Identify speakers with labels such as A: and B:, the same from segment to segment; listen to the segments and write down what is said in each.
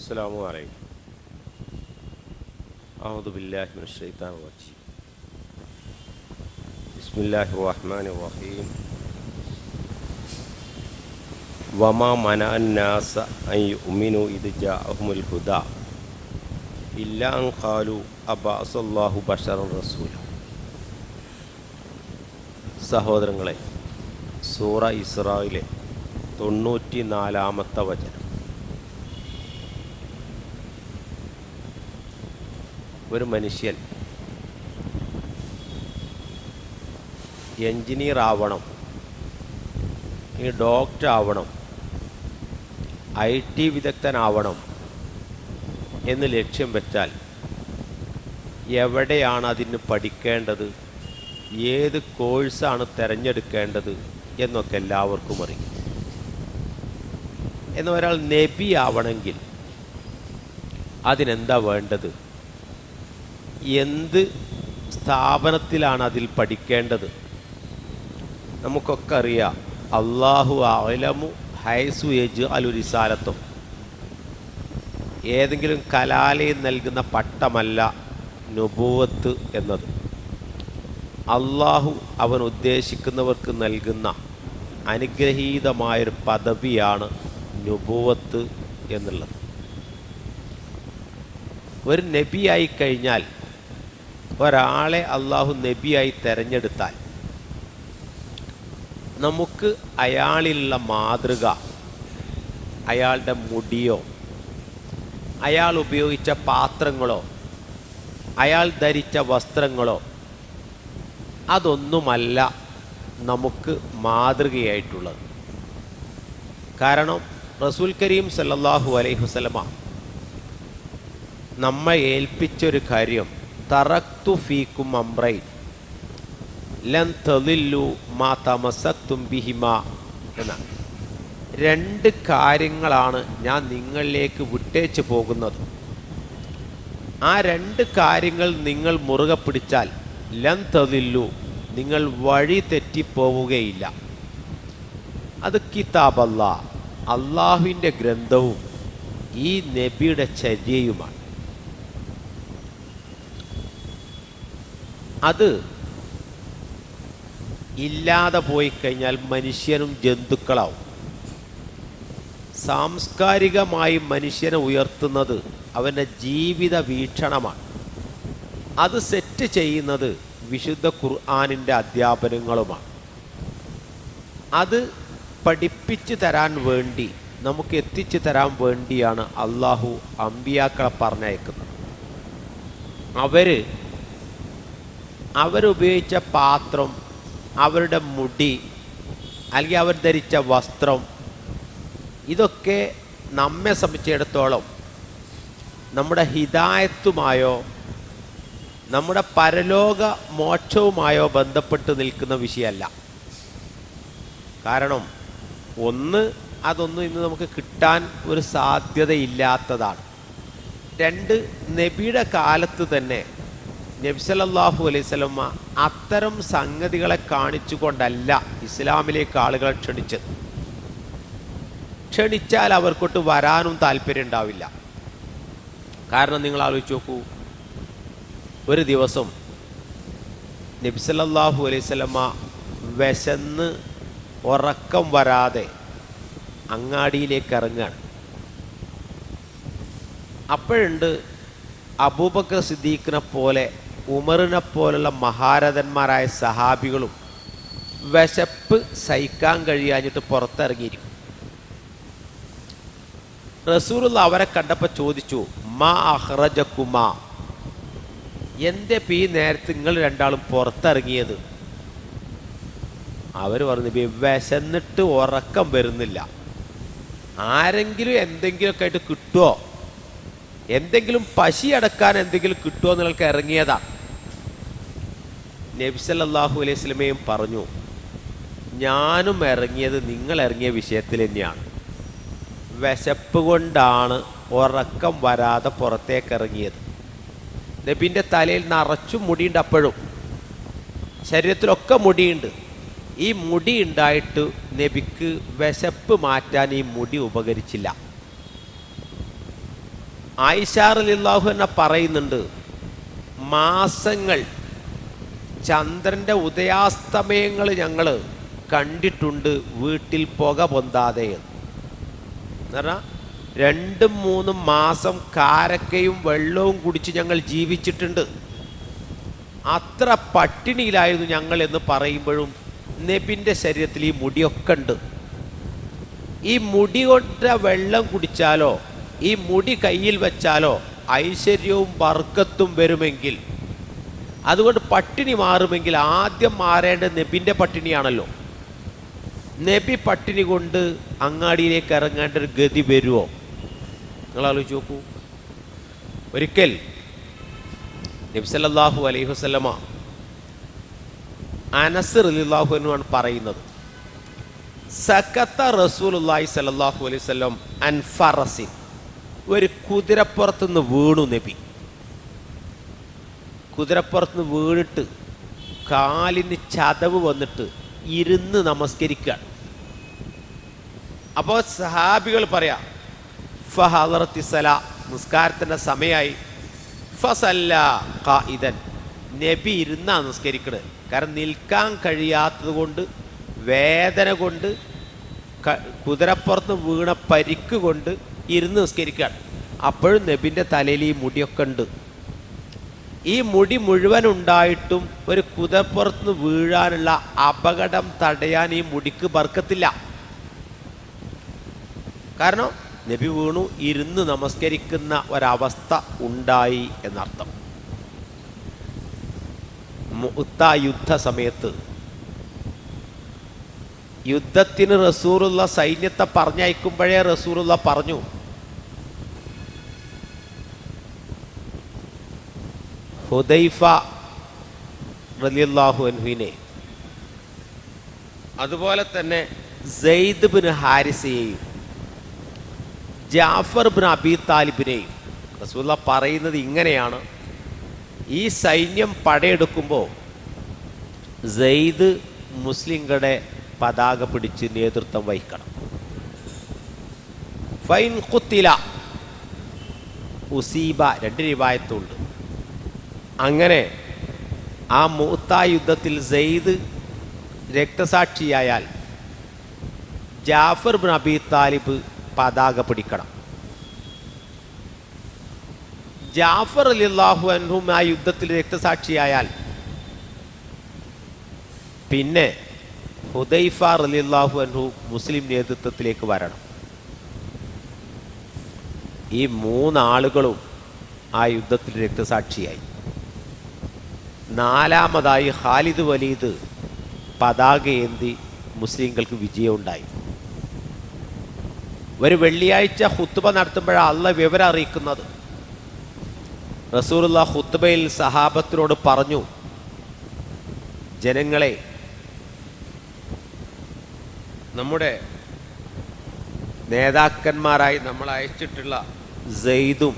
A: السلام عليكم أعوذ بالله من الشيطان الرجيم بسم الله الرحمن الرحيم وما منع الناس أن يؤمنوا إذ جاءهم الهدى إلا أن قالوا أبعث الله بشرا رسولا സഹോദരങ്ങളെ സൂറ ഇസ്രായിലെ തൊണ്ണൂറ്റി നാലാമത്തെ വചനം ഒരു മനുഷ്യൻ എഞ്ചിനീയർ ആവണം ഇനി ഡോക്ടർ ആവണം ഐ ടി വിദഗ്ധനാവണം എന്ന് ലക്ഷ്യം വെച്ചാൽ എവിടെയാണ് അതിന് പഠിക്കേണ്ടത് ഏത് കോഴ്സാണ് തിരഞ്ഞെടുക്കേണ്ടത് എന്നൊക്കെ എല്ലാവർക്കും അറിയും. എന്ന് ഒരാൾ നബി ആവണമെങ്കിൽ അതിനെന്താ വേണ്ടത്? എന്ത് സ്ഥാപനത്തിലാണ് അതിൽ പഠിക്കേണ്ടത്? നമുക്കൊക്കെ അറിയാം. അള്ളാഹു അലമു ഹൈസു എജ് അലുരിസാലത്തും ഏതെങ്കിലും കലാലയം നൽകുന്ന പട്ടമല്ല നുപൂവത്ത് എന്നത്. അള്ളാഹു അവൻ ഉദ്ദേശിക്കുന്നവർക്ക് നൽകുന്ന അനുഗ്രഹീതമായൊരു പദവിയാണ് നുപൂവത്ത് എന്നുള്ളത്. ഒരു നബിയായി കഴിഞ്ഞാൽ ഒരാളെ അള്ളാഹു നബിയായി തിരഞ്ഞെടുത്താൽ നമുക്ക് അയാളിലുള്ള മാതൃക അയാളുടെ മുടിയോ അയാൾ ഉപയോഗിച്ച പാത്രങ്ങളോ അയാൾ ധരിച്ച വസ്ത്രങ്ങളോ അതൊന്നുമല്ല നമുക്ക് മാതൃകയായിട്ടുള്ളത്. കാരണം റസൂൽ കരീം സല്ലാഹു അലൈഹി വസല്ലമ നമ്മെ ഏൽപ്പിച്ചൊരു കാര്യം തറക്തു ഫീക്കും അമ്രൈ ലൻ തളില്ലു മാ തമസത്തും ബിഹിമ എന്നാണ് രണ്ട് കാര്യങ്ങളാണ് ഞാൻ നിങ്ങളിലേക്ക് വിട്ടേച്ച് പോകുന്നത്. ആ രണ്ട് കാര്യങ്ങൾ നിങ്ങൾ മുറുകെ പിടിച്ചാൽ ലൻ തെളില്ലു നിങ്ങൾ വഴി തെറ്റിപ്പോവുകയില്ല. അത് കിതാബല്ല അള്ളാഹുവിന്റെ ഗ്രന്ഥവും ഈ നബിയുടെ ചര്യയുമാണ്. അത് ഇല്ലാതെ പോയി കഴിഞ്ഞാൽ മനുഷ്യനും ജന്തുക്കളാവും. സാംസ്കാരികമായി മനുഷ്യനെ ഉയർത്തുന്നത് അവന്റെ ജീവിത വീക്ഷണമാണ്. അത് സെറ്റ് ചെയ്യുന്നത് വിശുദ്ധ ഖുർആാനിന്റെ അധ്യാപനങ്ങളുമാണ്. അത് പഠിപ്പിച്ചു തരാൻ വേണ്ടി നമുക്ക് എത്തിച്ചു തരാൻ വേണ്ടിയാണ് അള്ളാഹു അമ്പിയാക്കളെ പറഞ്ഞയക്കുന്നത്. അവർ അവരുപയോഗിച്ച പാത്രം അവരുടെ മുടി അല്ലെങ്കിൽ അവർ ധരിച്ച വസ്ത്രം ഇതൊക്കെ നമ്മെ സംബന്ധിച്ചിടത്തോളം നമ്മുടെ ഹിതായത്തുമായോ നമ്മുടെ പരലോക മോക്ഷവുമായോ ബന്ധപ്പെട്ട് നിൽക്കുന്ന വിഷയമല്ല. കാരണം ഒന്ന് അതൊന്നും ഇന്ന് നമുക്ക് കിട്ടാൻ ഒരു സാധ്യതയില്ലാത്തതാണ്. രണ്ട് നബിയുടെ കാലത്ത് തന്നെ നബ്സലല്ലാഹു അലൈഹി സ്വലമ്മ അത്തരം സംഗതികളെ കാണിച്ചുകൊണ്ടല്ല ഇസ്ലാമിലേക്ക് ആളുകളെ ക്ഷണിച്ചത്. ക്ഷണിച്ചാൽ അവർക്കൊട്ട് വരാനും താല്പര്യം ഉണ്ടാവില്ല. കാരണം നിങ്ങൾ ആലോചിച്ച് നോക്കൂ ഒരു ദിവസം നബ്സലല്ലാഹു അലൈഹി സ്വലമ്മ വിശന്ന് ഉറക്കം വരാതെ അങ്ങാടിയിലേക്ക് ഇറങ്ങുകയാണ്. അപ്പോഴുണ്ട് അബൂബക്കർ സിദ്ദീഖിനെ പോലെ ഉമറിനെ പോലുള്ള മഹാരഥന്മാരായ സഹാബികളും വിശപ്പ് സഹിക്കാൻ കഴിയാഞ്ഞിട്ട് പുറത്തിറങ്ങിയിരിക്കും. റസൂറുള്ള അവരെ കണ്ടപ്പോൾ ചോദിച്ചു മാ അഹ്റജക്കുമാ എന്റെ പി നേരത്തെ നിങ്ങൾ രണ്ടാളും പുറത്തിറങ്ങിയത്? അവർ പറഞ്ഞു "ബി, വിശന്നിട്ട് ഉറക്കം വരുന്നില്ല. ആരെങ്കിലും എന്തെങ്കിലുമൊക്കെ ആയിട്ട് കിട്ടുമോ എന്തെങ്കിലും പശി അടക്കാൻ എന്തെങ്കിലും കിട്ടുമോ നിങ്ങൾക്ക് ഇറങ്ങിയതാണ് നബ്സല്ലാഹു അലൈഹി സ്വലമയും പറഞ്ഞു ഞാനും ഇറങ്ങിയത് നിങ്ങൾ ഇറങ്ങിയ വിഷയത്തിൽ തന്നെയാണ്. വിശപ്പ് കൊണ്ടാണ് ഉറക്കം വരാതെ പുറത്തേക്ക് ഇറങ്ങിയത്. നബിന്റെ തലയിൽ നിറച്ചും മുടിയുണ്ട് അപ്പോഴും. ശരീരത്തിലൊക്കെ മുടിയുണ്ട്. ഈ മുടി ഉണ്ടായിട്ട് നബിക്ക് വിശപ്പ് മാറ്റാൻ ഈ മുടി ഉപകരിച്ചില്ല. ആയിഷാറിലാഹു എന്നെ പറയുന്നുണ്ട് മാസങ്ങൾ ചന്ദ്രന്റെ ഉദയാസ്തമയങ്ങൾ ഞങ്ങൾ കണ്ടിട്ടുണ്ട് വീട്ടിൽ പുക പൊന്താതെ എന്ന്. പറഞ്ഞാൽ രണ്ടും മൂന്നും മാസം കാരക്കയും വെള്ളവും കുടിച്ച് ഞങ്ങൾ ജീവിച്ചിട്ടുണ്ട്. അത്ര പട്ടിണിയിലായിരുന്നു ഞങ്ങൾ എന്ന് പറയുമ്പോഴും നബിന്റെ ശരീരത്തിൽ ഈ മുടിയൊക്കെ ഉണ്ട്. ഈ മുടി കൊണ്ട വെള്ളം കുടിച്ചാലോ ഈ മുടി കയ്യിൽ വെച്ചാലോ ഐശ്വര്യവും വർക്കത്തും വരുമെങ്കിൽ അതുകൊണ്ട് പട്ടിണി മാറുമെങ്കിൽ ആദ്യം മാറേണ്ടത് നബിന്റെ പട്ടിണിയാണല്ലോ. നബി പട്ടിണി കൊണ്ട് അങ്ങാടിയിലേക്ക് ഇറങ്ങേണ്ട ഒരു ഗതി വരുമോ നിങ്ങൾ ആലോചിച്ച് നോക്കൂ. ഒരിക്കൽ നബ്സല്ലാഹു അലൈഹി വസ്ലമ അനസ് അലിഹു എന്നുമാണ് പറയുന്നത്. സക്കത്ത റസൂലുല്ലാഹി സല്ലല്ലാഹു അലൈഹി വസല്ലം അൻ ഫറസിൻ. ഒരു കുതിരപ്പുറത്തുനിന്ന് വീണു നബി. കുതിരപ്പുറത്തുനിന്ന് വീണിട്ട് കാലിന് ചതവ് വന്നിട്ട് ഇരുന്ന് നമസ്കരിക്കുകയാണ്. അപ്പോൾ സഹാബികൾ പറയാം ഫഹറത്തിസല നിസ്കാരത്തിന്റെ സമയമായി. ഫസല്ല ഖായിദൻ നബി ഇരുന്നാണ് നിസ്കരിക്കണത് കാരണം നിൽക്കാൻ കഴിയാത്തത് കൊണ്ട് വേദന കൊണ്ട് കുതിരപ്പുറത്ത് വീണ പരിക്ക് കൊണ്ട് ഇരുന്ന് നിസ്കരിക്കുകയാണ്. അപ്പോഴും നബിന്റെ തലയിൽ ഈ മുടിയൊക്കെ ഉണ്ട്. ഈ മുടി മുഴുവൻ ഉണ്ടായിട്ടും ഒരു കുതപ്പുറത്ത് വീഴാനുള്ള അപകടം തടയാൻ ഈ മുടിക്ക് ബർക്കത്തില്ല. കാരണം നബി വീണു ഇരുന്ന് നമസ്കരിക്കുന്ന ഒരവസ്ഥ ഉണ്ടായി എന്നർത്ഥം. മുത്ത യുദ്ധ സമയത്ത് യുദ്ധത്തിന് റസൂറുള്ള സൈന്യത്തെ പറഞ്ഞയക്കുമ്പോഴേ റസൂറുള്ള പറഞ്ഞു ഹുദൈഫ റലിയല്ലാഹു അൻഹുവിനെ. അതുപോലെ തന്നെ സെയ്ദ് ബിൻ ഹാരിസയെയും ജാഫർ ബിൻ അബി താലിബിനെയും റസൂല്ല പറയുന്നത് ഇങ്ങനെയാണ്. ഈ സൈന്യം പടയെടുക്കുമ്പോൾ സെയ്ദ് മുസ്ലിങ്ങളുടെ പതാക പിടിച്ച് നേതൃത്വം വഹിക്കണം. ഫൈൻ കുത്തില ഉസീബ രണ്ട് രൂപായത്തുണ്ട്. അങ്ങനെ ആ മൂത്ത യുദ്ധത്തിൽ സെയ്ദ് രക്തസാക്ഷിയായാൽ ജാഫർ ബിൻ അബി താലിബ് പതാക പിടിക്കണം. ജാഫർ അലിള്ളാഹു അൻഹും ആ യുദ്ധത്തിൽ രക്തസാക്ഷിയായാൽ പിന്നെ ഹുദൈഫ റലിള്ളാഹു അൻഹു മുസ്ലിം നേതൃത്വത്തിലേക്ക് വരണം. ഈ മൂന്നാളുകളും ആ യുദ്ധത്തിൽ രക്തസാക്ഷിയായി. നാലാമതായി ഖാലിദ് വലീദ് പതാക ഏന്തി മുസ്ലിങ്ങൾക്ക് വിജയമുണ്ടായി. ഒരു വെള്ളിയാഴ്ച ഹുത്തുബ നടത്തുമ്പോഴാണ് അള്ള വിവരം അറിയിക്കുന്നത്. റസൂലുള്ള ഹുത്തുബയിൽ സഹാബത്തിനോട് പറഞ്ഞു ജനങ്ങളെ നമ്മുടെ നേതാക്കന്മാരായി നമ്മൾ അയച്ചിട്ടുള്ള സെയ്ദും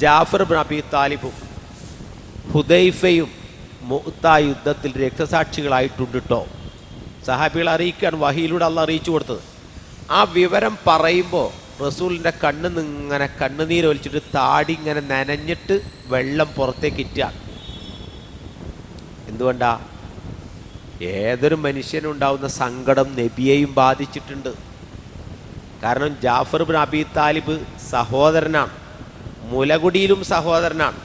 A: ജാഫർ നബി താലിബും ഹുദൈഫയും മുത്ത യുദ്ധത്തിൽ രക്തസാക്ഷികളായിട്ടുണ്ട് കേട്ടോ സഹാബികൾ അറിയിക്കുകയാണ് വഹിയിലൂടെ അള്ള അറിയിച്ചു കൊടുത്തത്. ആ വിവരം പറയുമ്പോൾ റസൂലിന്റെ കണ്ണ് ഇങ്ങനെ കണ്ണുനീര് ഒലിച്ചിട്ട് താടി ഇങ്ങനെ നനഞ്ഞിട്ട് വെള്ളം പുറത്തേക്ക് ഇറ്റാണ് എന്തുകൊണ്ടാ? ഏതൊരു മനുഷ്യനുണ്ടാവുന്ന സങ്കടം നബിയെയും ബാധിച്ചിട്ടുണ്ട്. കാരണം ജാഫർ ബിൻ അബി താലിബ് സഹോദരനാണ്. മുലകുടിയിലും സഹോദരനാണ്.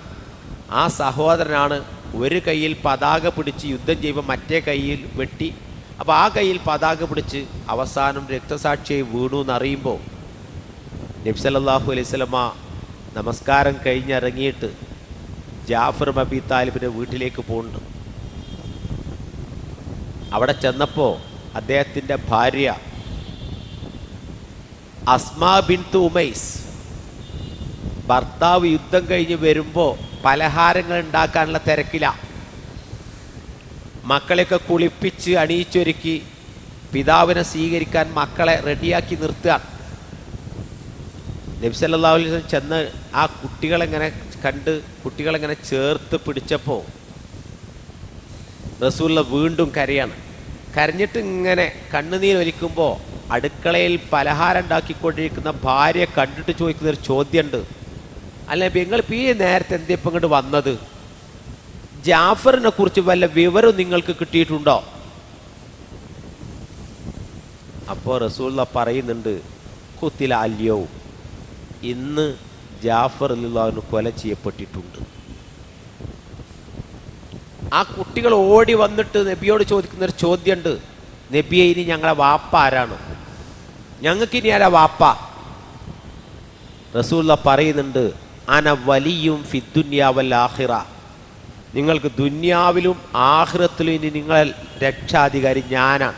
A: ആ സഹോദരനാണ് ഒരു കയ്യിൽ പതാക പിടിച്ച് യുദ്ധം ചെയ്യുമ്പോൾ മറ്റേ കയ്യിൽ വെട്ടി. അപ്പോൾ ആ കയ്യിൽ പതാക പിടിച്ച് അവസാനം രക്തസാക്ഷിയായി വീണു എന്നറിയുമ്പോൾ നബ്സലല്ലാഹു അലൈഹി സ്വലമ നമസ്കാരം കഴിഞ്ഞിറങ്ങിയിട്ട് ജാഫർ അബി താലിബിന്റെ വീട്ടിലേക്ക് പോകുന്നുണ്ട് അവിടെ ചെന്നപ്പോൾ അദ്ദേഹത്തിന്റെ ഭാര്യ അസ്മാ ബിൻ തുമൈസ് ഭർത്താവ് യുദ്ധം കഴിഞ്ഞ് വരുമ്പോൾ പലഹാരങ്ങൾ ഉണ്ടാക്കാനുള്ള തിരക്കില. മക്കളെയൊക്കെ കുളിപ്പിച്ച് അണിയിച്ചൊരുക്കി പിതാവിനെ സ്വീകരിക്കാൻ മക്കളെ റെഡിയാക്കി നിർത്തുകയാണ്. നബ്സല്ലാ ചെന്ന് ആ കുട്ടികളെങ്ങനെ കണ്ട് കുട്ടികളെങ്ങനെ ചേർത്ത് പിടിച്ചപ്പോൾ റസൂല്ല വീണ്ടും കരയാണ്. കരഞ്ഞിട്ട് ഇങ്ങനെ കണ്ണുനീരൊലിക്കുമ്പോൾ അടുക്കളയിൽ പലഹാരം ഉണ്ടാക്കിക്കൊണ്ടിരിക്കുന്ന ഭാര്യ കണ്ടിട്ട് ചോദിക്കുന്നൊരു ചോദ്യമുണ്ട്. അല്ല നിങ്ങൾ ഈ നേരത്തെ എന്ത് ഇപ്പം ഇങ്ങോട്ട് വന്നത്? ജാഫറിനെ കുറിച്ച് വല്ല വിവരം നിങ്ങൾക്ക് കിട്ടിയിട്ടുണ്ടോ? അപ്പോൾ റസൂള്ള പറയുന്നുണ്ട് കുത്തില അല്യവും. ഇന്ന് ജാഫർ അല്ലാഹുവിന് കൊല ചെയ്യപ്പെട്ടിട്ടുണ്ട്. ആ കുട്ടികൾ ഓടി വന്നിട്ട് നബിയോട് ചോദിക്കുന്ന ഒരു ചോദ്യമുണ്ട് നബിയെ ഇനി ഞങ്ങളെ വാപ്പ ആരാണ്? ഞങ്ങൾക്ക് ഇനി ആരാ വാപ്പ? റസൂള്ള പറയുന്നുണ്ട് അന വലിയും ഫിദ്ദുന്യാവൽ നിങ്ങൾക്ക് ദുന്യാവിലും ആഹ്റത്തിലും ഇനി നിങ്ങളെ രക്ഷാധികാരി ഞാനാണ്.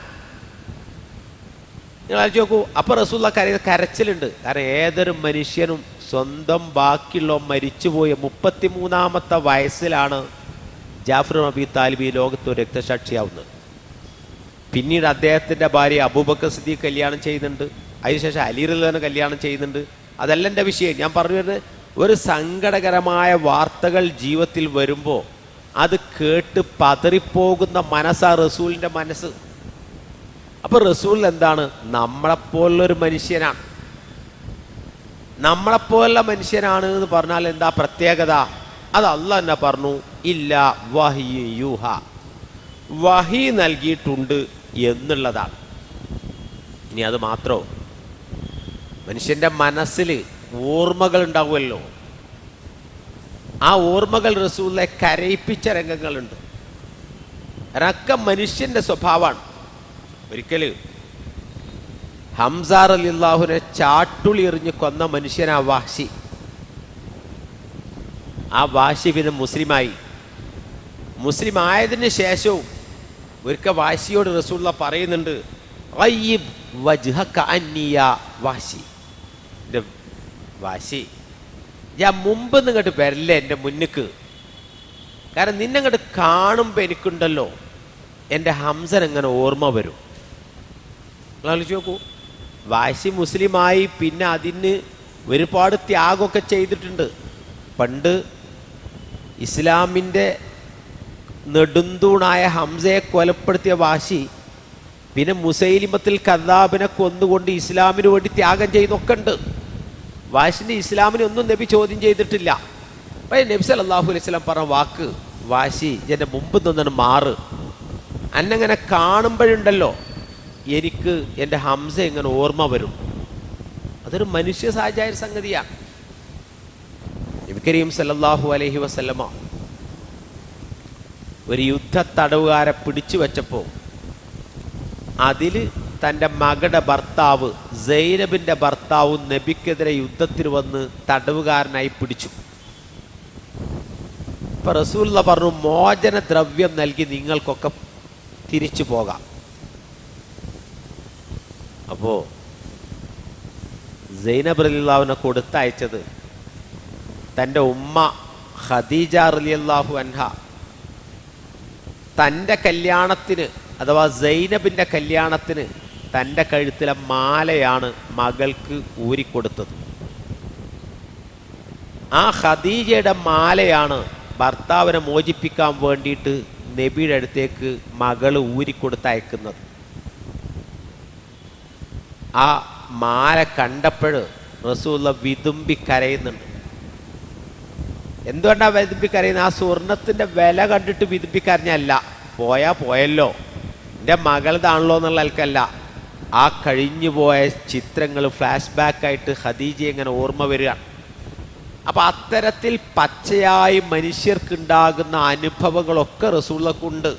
A: നിങ്ങൾ ആലോചിച്ച് നോക്കൂ അപ്പൊ റസൂള്ള കര കരച്ചിലുണ്ട്. കാരണം ഏതൊരു മനുഷ്യനും സ്വന്തം ബാക്കിയുള്ള മരിച്ചുപോയ മുപ്പത്തിമൂന്നാമത്തെ വയസ്സിലാണ് ജാഫർ നബി താലിബ് ലോകത്ത് ഒരു രക്തസാക്ഷിയാവുന്നത്. പിന്നീട് അദ്ദേഹത്തിന്റെ ഭാര്യ അബൂബക്കർ സിദ്ദീഖ് കല്യാണം ചെയ്യുന്നുണ്ട്. അതിനുശേഷം അലിറുല്ലാന് കല്യാണം ചെയ്യുന്നുണ്ട്. അതല്ല എന്റെ വിഷയം. ഞാൻ പറഞ്ഞു വരുന്നത് ഒരു സങ്കടകരമായ വാർത്തകൾ ജീവിതത്തിൽ വരുമ്പോൾ അത് കേട്ട് പതറിപ്പോകുന്ന മനസ്സാ റസൂലിന്റെ മനസ്സ്. അപ്പോൾ റസൂൽ എന്താണ്? നമ്മളെപ്പോലുള്ളൊരു മനുഷ്യനാണ്. നമ്മളെപ്പോലുള്ള മനുഷ്യനാണ് എന്ന് പറഞ്ഞാൽ എന്താ പ്രത്യേകത? അത് അല്ല പറഞ്ഞു ഇല്ല വഹി യൂഹ. വഹി നൽകിയിട്ടുണ്ട് എന്നുള്ളതാണ്. ഇനി അത് മാത്രമോ മനുഷ്യന്റെ മനസ്സിൽ ഓർമ്മകൾ ഉണ്ടാവുമല്ലോ ആ ഓർമ്മകൾ റസൂലിനെ കരയിപ്പിച്ച രംഗങ്ങളുണ്ട്. അതൊക്കെ മനുഷ്യന്റെ സ്വഭാവമാണ്. ഒരിക്കൽ ഹംസാർ അലില്ലാഹുനെ ചാട്ടുളി എറിഞ്ഞ് കൊന്ന മനുഷ്യനാ വാശി ആ വാശി പിന്നെ മുസ്ലിമായി. മുസ്ലിം ആയതിന് ശേഷവും ഒരിക്കൽ വാശിയോട് റസൂള്ള പറയുന്നുണ്ട് "ഗയ്യിബ് വജ്ഹക അന്നിയ വാശി വാശി. ഞാൻ മുമ്പ് നിങ്ങോട്ട് വരില്ല എന്റെ മുന്നിക്ക്. കാരണം നിന്നെ അങ്ങോട്ട് കാണുമ്പോൾ എനിക്കുണ്ടല്ലോ എന്റെ ഹംസൻ എങ്ങനെ ഓർമ്മ വരും. ആലോചിച്ച് നോക്കൂ. വാശി മുസ്ലിമായി പിന്നെ അതിന് ഒരുപാട് ത്യാഗമൊക്കെ ചെയ്തിട്ടുണ്ട്. പണ്ട് ഇസ്ലാമിന്റെ നെടുന്തൂണായ ഹംസയെ കൊലപ്പെടുത്തിയ വാശി പിന്നെ മുസൈലിമത്തിൽ കദാബിനെ കൊന്നുകൊണ്ട് ഇസ്ലാമിന് വേണ്ടി ത്യാഗം ചെയ്തൊക്കെ ഉണ്ട്. വാശിന്റെ ഇസ്ലാമിനെ ഒന്നും നബി ചോദ്യം ചെയ്തിട്ടില്ല. പക്ഷേ നബി സല്ലല്ലാഹു അലൈഹി വസല്ലം പറഞ്ഞ വാക്ക് വാശി എന്റെ മുമ്പ് നിന്നാണ് മാറ്. അന്നങ്ങനെ കാണുമ്പോഴുണ്ടല്ലോ എനിക്ക് എന്റെ ഹംസ എങ്ങനെ ഓർമ്മ വരും. അതൊരു മനുഷ്യ സാഹചര്യ സംഗതിയാണ് നബി കരീം സല്ലല്ലാഹു അലൈഹി വസല്ലമ ഒരു യുദ്ധ തടവുകാരെ പിടിച്ചു വെച്ചപ്പോൾ അതിൽ തന്റെ മകളുടെ ഭർത്താവ് സൈനബിന്റെ ഭർത്താവ് നബിക്കെതിരെ യുദ്ധത്തിന് വന്ന് തടവുകാരനായി പിടിച്ചു. ഇപ്പം റസൂല്ല പറഞ്ഞു മോചന ദ്രവ്യം നൽകി നിങ്ങൾക്കൊക്കെ തിരിച്ചു പോകാം. അപ്പോൾ സൈനബ് റലിള്ളാവിനെ കൊടുത്തയച്ചത് തന്റെ ഉമ്മ ഖദീജ റലിയല്ലാഹു അൻഹ തന്റെ കല്യാണത്തിന് അഥവാ സൈനബിന്റെ കല്യാണത്തിന് തന്റെ കഴുത്തിലെ മാലയാണ് മകൾക്ക് ഊരിക്കൊടുത്തത്. ആ ഖദീജയുടെ മാലയാണ് ഭർത്താവിനെ മോചിപ്പിക്കാൻ വേണ്ടിയിട്ട് നബിയുടെ അടുത്തേക്ക് മകൾ ഊരിക്കൊടുത്ത് അയക്കുന്നത് ആ മാല കണ്ടപ്പോൾ റസൂള്ള വിതുമ്പി കരയുന്നുണ്ട്. എന്തുകൊണ്ടാണ് വിതുമ്പി കരയുന്നത്? ആ സ്വർണത്തിന്റെ വില കണ്ടിട്ട് വിതുമ്പി കരഞ്ഞല്ല പോയാ പോയല്ലോ. എന്റെ മകളതാണല്ലോ എന്നുള്ള ആൾക്കല്ല ആ കഴിഞ്ഞുപോയ ചിത്രങ്ങൾ ഫ്ലാഷ് ബാക്കായിട്ട് ഖദീജ ഇങ്ങനെ ഓർമ്മ വരികയാണ് അപ്പം അത്തരത്തിൽ പച്ചയായി മനുഷ്യർക്കുണ്ടാകുന്ന അനുഭവങ്ങളൊക്കെ റസൂള്ളക്കുണ്ട്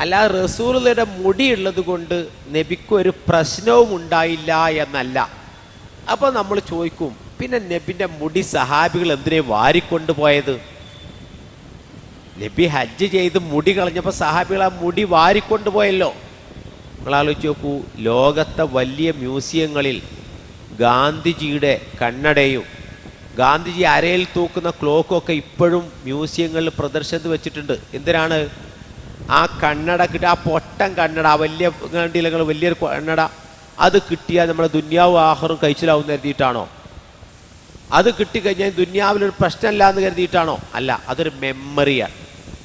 A: അല്ലാതെ റസൂലുള്ളയുടെ മുടിയുള്ളത് കൊണ്ട് നബിക്കൊരു പ്രശ്നവും ഉണ്ടായില്ല എന്നല്ല. അപ്പോൾ നമ്മൾ ചോദിക്കും പിന്നെ നബിന്റെ മുടി സഹാബികൾ എന്തിനെ വാരിക്കൊണ്ടുപോയത്? നബി ഹജ്ജ് ചെയ്ത് മുടി കളഞ്ഞപ്പോൾ സഹാബികൾ ആ മുടി വാരിക്കൊണ്ടുപോയല്ലോ. നിങ്ങൾ ആലോചിച്ച് നോക്കൂ ലോകത്തെ വലിയ മ്യൂസിയങ്ങളിൽ ഗാന്ധിജിയുടെ കണ്ണടയും ഗാന്ധിജി അരയിൽ തൂക്കുന്ന ക്ലോക്കൊക്കെ ഇപ്പോഴും മ്യൂസിയങ്ങളിൽ പ്രദർശനത്തിൽ വെച്ചിട്ടുണ്ട്. എന്തിനാണ്? ആ കണ്ണട കിട്ടുക ആ പൊട്ടൻ കണ്ണട ആ വലിയ കണ്ടില്ലെങ്കിൽ വലിയൊരു കണ്ണട അത് കിട്ടിയാൽ നമ്മുടെ ദുന്യാവ് ആഹാറും കഴിച്ചിലാവും കരുതിയിട്ടാണോ? അത് കിട്ടിക്കഴിഞ്ഞാൽ ദുന്യാവിലൊരു പ്രശ്നമില്ല എന്ന് കരുതിയിട്ടാണോ? അല്ല അതൊരു മെമ്മറിയാണ്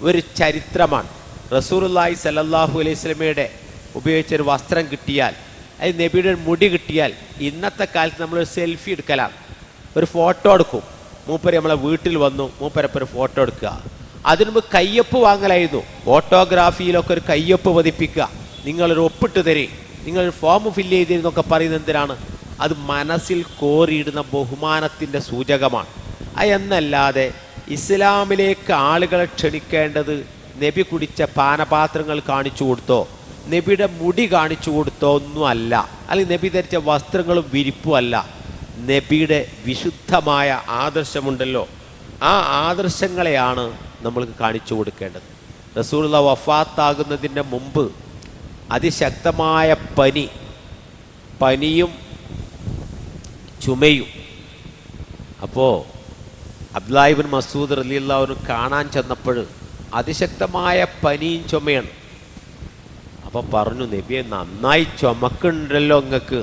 A: ഒരു ചരിത്രമാണ്. റസൂറുല്ലായി സലല്ലാഹു അലൈഹി സ്വലമയുടെ ഉപയോഗിച്ചൊരു വസ്ത്രം കിട്ടിയാൽ അത് നബിയുടെ ഒരു മുടി കിട്ടിയാൽ ഇന്നത്തെ കാലത്ത് നമ്മളൊരു സെൽഫി എടുക്കലാണ് ഒരു ഫോട്ടോ എടുക്കും. മൂപ്പര് നമ്മളെ വീട്ടിൽ വന്നു മൂപ്പരപ്പം ഒരു ഫോട്ടോ എടുക്കുക. അതിനു മുമ്പ് കയ്യൊപ്പ് വാങ്ങലായിരുന്നു. ഫോട്ടോഗ്രാഫിയിലൊക്കെ ഒരു കയ്യൊപ്പ് പതിപ്പിക്കുക. നിങ്ങളൊരു ഒപ്പിട്ട് തരി. നിങ്ങൾ ഫോം ഫില്ല് ചെയ്തിരുന്നൊക്കെ പറയുന്നത് എന്തിനാണ്? അത് മനസ്സിൽ കോറിയിടുന്ന ബഹുമാനത്തിന്റെ സൂചകമാണ്. എന്നല്ലാതെ ഇസ്ലാമിലേക്ക് ആളുകളെ ക്ഷണിക്കേണ്ടത് നബി കുടിച്ച പാനപാത്രങ്ങൾ കാണിച്ചു കൊടുത്തോ? നബിയുടെ മുടി കാണിച്ചു കൊടുത്തൊന്നും അല്ല അല്ലെങ്കിൽ നബി ധരിച്ച വസ്ത്രങ്ങളും വിരിപ്പും അല്ല നബിയുടെ വിശുദ്ധമായ ആദർശമുണ്ടല്ലോ. ആ ആദർശങ്ങളെയാണ് നമ്മൾക്ക് കാണിച്ചു കൊടുക്കേണ്ടത്. റസൂലുള്ള വഫാത്താകുന്നതിന്റെ മുമ്പ് അതിശക്തമായ പനി പനിയും ചുമയും. അപ്പോൾ അബ്ദുലായിബിൻ മസൂദ് റലിയുള്ള കാണാൻ ചെന്നപ്പോൾ അതിശക്തമായ പനിയും ചുമയാണ്. അപ്പോൾ പറഞ്ഞു നബിയെ നന്നായി ചുമക്കുണ്ടല്ലോ നിങ്ങൾക്ക്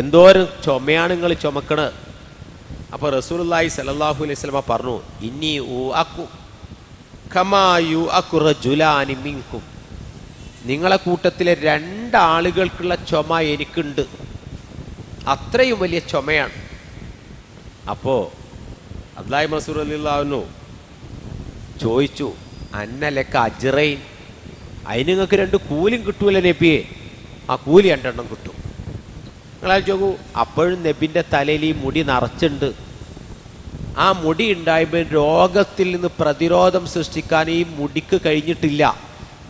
A: എന്തോരം ചുമയാണ് നിങ്ങൾ ചുമക്കണത്? അപ്പോൾ റസൂലുള്ളാഹി സലല്ലാഹു അലൈഹി സ്വലമ പറഞ്ഞു ഇനി ഊ മിൻകും. നിങ്ങളെ കൂട്ടത്തിലെ രണ്ടാളുകൾക്കുള്ള ചുമ എനിക്കുണ്ട്. അത്രയും വലിയ ചുമയാണ്. അപ്പോൾ അബ്ദായി മസൂർ അലിള്ളാഹുനു ചോദിച്ചു അന്നലക്ക അജ്റൈൻ? അതിന് നിങ്ങൾക്ക് രണ്ട് കൂലിയും കിട്ടൂല നബിയെ. ആ കൂലി രണ്ടെണ്ണം കിട്ടും. നിങ്ങൾ ചോക്കൂ അപ്പോഴും നബിന്റെ തലയിൽ ഈ മുടി നിറച്ചുണ്ട് ആ മുടി ഉണ്ടായപ്പോൾ രോഗത്തിൽ നിന്ന് പ്രതിരോധം സൃഷ്ടിക്കാൻ ഈ മുടിക്ക് കഴിഞ്ഞിട്ടില്ല.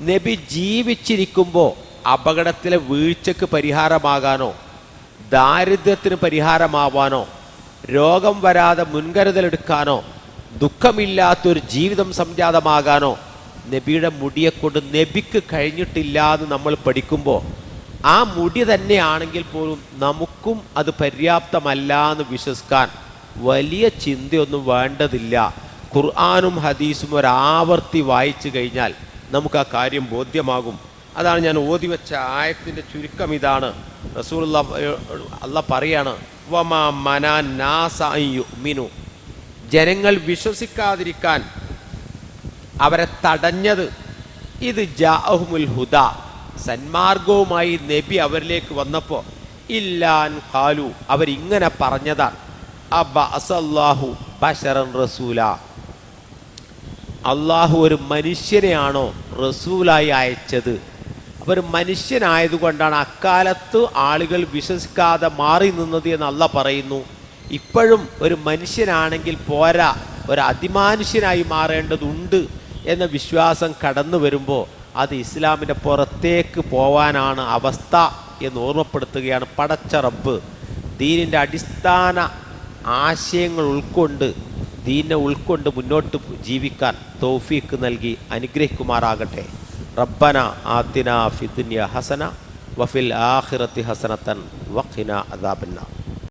A: നബി ജീവിച്ചിരിക്കുമ്പോൾ അപകടത്തിലെ വീഴ്ചക്ക് പരിഹാരമാകാനോ ദാരിദ്ര്യത്തിന് പരിഹാരമാവാനോ രോഗം വരാതെ മുൻകരുതലെടുക്കാനോ ദുഃഖമില്ലാത്തൊരു ജീവിതം സംജാതമാകാനോ നബിയുടെ മുടിയെ കൊണ്ട് നബിക്ക് കഴിഞ്ഞിട്ടില്ല എന്ന് നമ്മൾ പഠിക്കുമ്പോൾ ആ മുടി തന്നെയാണെങ്കിൽ പോലും നമുക്കും അത് പര്യാപ്തമല്ല എന്ന് വിശ്വസിക്കാൻ വലിയ ചിന്തയൊന്നും വേണ്ടതില്ല. ഖുർആാനും ഹദീസും ഒരാവർത്തി വായിച്ചു കഴിഞ്ഞാൽ നമുക്ക് ആ കാര്യം ബോധ്യമാകും. അതാണ് ഞാൻ ഓതി വെച്ച ആയത്തിന്റെ ചുരുക്കം ഇതാണ്. റസൂൽ അല്ല പറയാണ് വമാ മനാ നാസ ജനങ്ങൾ വിശ്വസിക്കാതിരിക്കാൻ അവരെ തടഞ്ഞത്. ഇത് ജാഹുമുൽ ഹുദ. സന്മാർഗവുമായി നബി അവരിലേക്ക് വന്നപ്പോൾ ഇല്ലാൻ ഖാലു അവരിങ്ങനെ പറഞ്ഞതാണ്. അബ്ബാഹു ബഷറൻ റസൂല. അള്ളാഹു ഒരു മനുഷ്യനെയാണോ റസൂലായി അയച്ചത്? അപ്പോൾ ഒരു മനുഷ്യനായതുകൊണ്ടാണ് അക്കാലത്ത് ആളുകൾ വിശ്വസിക്കാതെ മാറി നിന്നത് എന്ന് അല്ല പറയുന്നു. ഇപ്പോഴും ഒരു മനുഷ്യനാണെങ്കിൽ പോരാ. ഒരു അതിമാനുഷ്യനായി മാറേണ്ടതുണ്ട്. എന്ന വിശ്വാസം കടന്നു വരുമ്പോൾ അത് ഇസ്ലാമിന്റെ പുറത്തേക്ക് പോവാനാണ് അവസ്ഥ എന്ന് ഓർമ്മപ്പെടുത്തുകയാണ് പടച്ച റബ്ബ് ദീനിന്റെ അടിസ്ഥാന ആശയങ്ങൾ ഉൾക്കൊണ്ട് ദീനെ ഉൾക്കൊണ്ട് മുന്നോട്ട് ജീവിക്കാൻ തൗഫീക്ക് നൽകി അനുഗ്രഹിക്കുമാറാകട്ടെ. റബ്ബന ആത്തിന ഫിദുന്യ ഹസന വഫിൽ ആഹിറത്തി ഹസനത്തൻ വഖിന അദാബന്ന